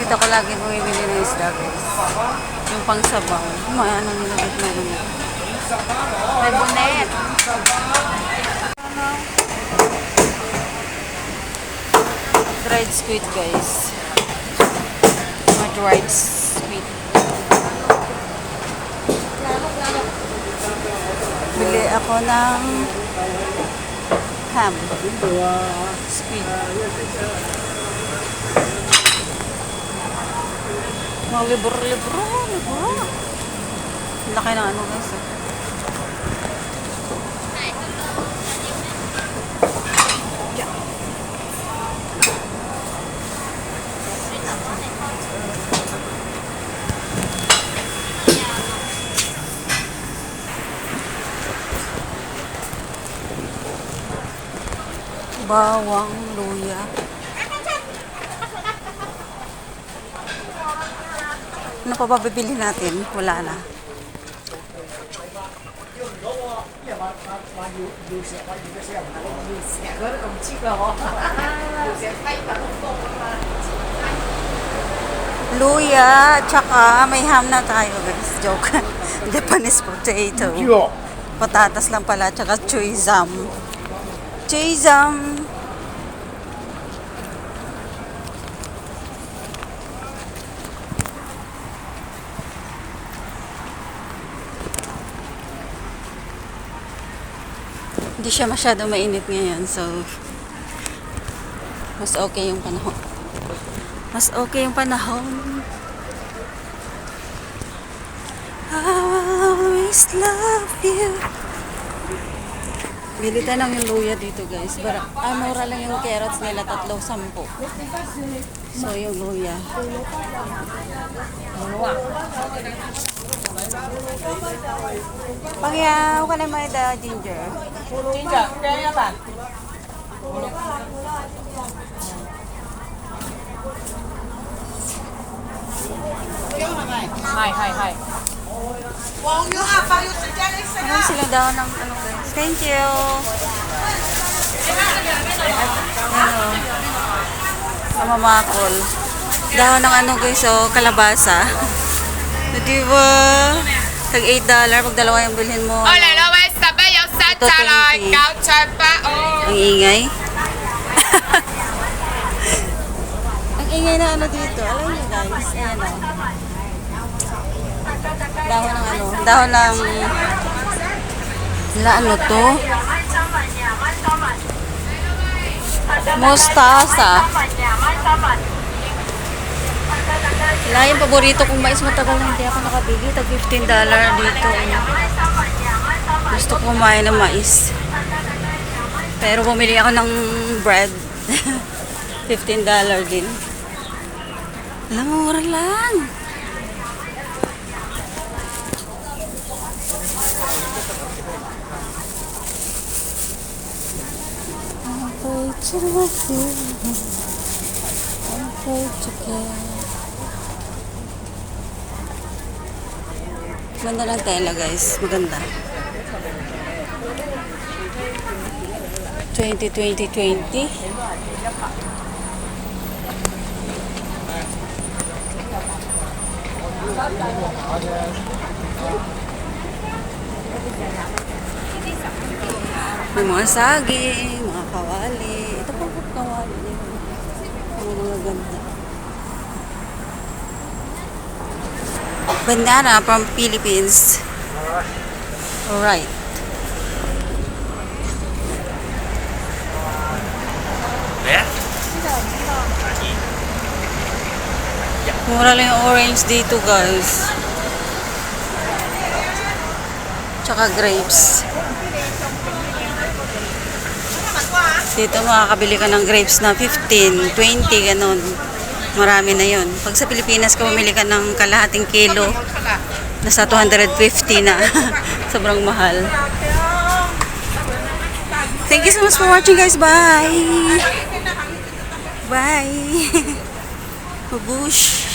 Dito ko lagi bumibili ng isda guys. Yung pang sabaw. May ano nilagay na naman. May bonet. Dried squid guys. Mga dried squid. Bili ako ng ham. Squid. Mga libro-libro. Libro. Laki ng ano guys. eh. Bawang luya. Ano pa ba bibili natin? Wala na. Luya, tsaka may ham na tayo guys. Joke. Japanese potato. Patatas lang pala, tsaka chuizam. Chuizam. Hindi siya masyado mainit ngayon, so mas okay yung panahon. Mas okay yung panahon. I'll always love you. Bili tayo ng yung luya dito guys. Bara, ah, mura lang yung carrots nila, tatlo, sampo. So yung luya. Pangyaw ka na mo ito, Ginger. Ginger, kaya ba? Hi, hi, hi. Wow, yung apa, yung sadyalik sa'yo. Ano sila daw ng ano guys. Thank you. Ano? Sa mamakol. Dahon ng ano guys, so kalabasa. Di ba? Tag 8 dollar, pag dalawa yung bilhin mo. Oh, lalawa yung sabay, yung sa talon, kautsar pa, oh. Ang ingay. Ang ingay na ano dito. Alam niyo guys, ayan o. Dahon ng ano, dahon ng... Sila ano to? Mustasa. Mustasa. Wala yung paborito kong mais matagal na hindi ako nakabili. Tag 15 dollar dito. Gusto ko kumain ng mais. Pero bumili ako ng bread. 15 dollar din. Alam mo, mura lang. Okay to love you. Okay to Ganda ng tela guys. Maganda. 2020-20. May mga saging, mga kawali. Ito po po kawali. Ang mga ganda. Bandana from Philippines. Alright. Mura lang yung orange dito, guys. Tsaka grapes. Dito makakabili ka ng grapes na 15, 20, ganun. Marami na yon. Pag sa Pilipinas ka bumili ka ng kalahating kilo, nasa 250 na. Sobrang mahal. Thank you so much for watching guys. Bye! Bye! Babush!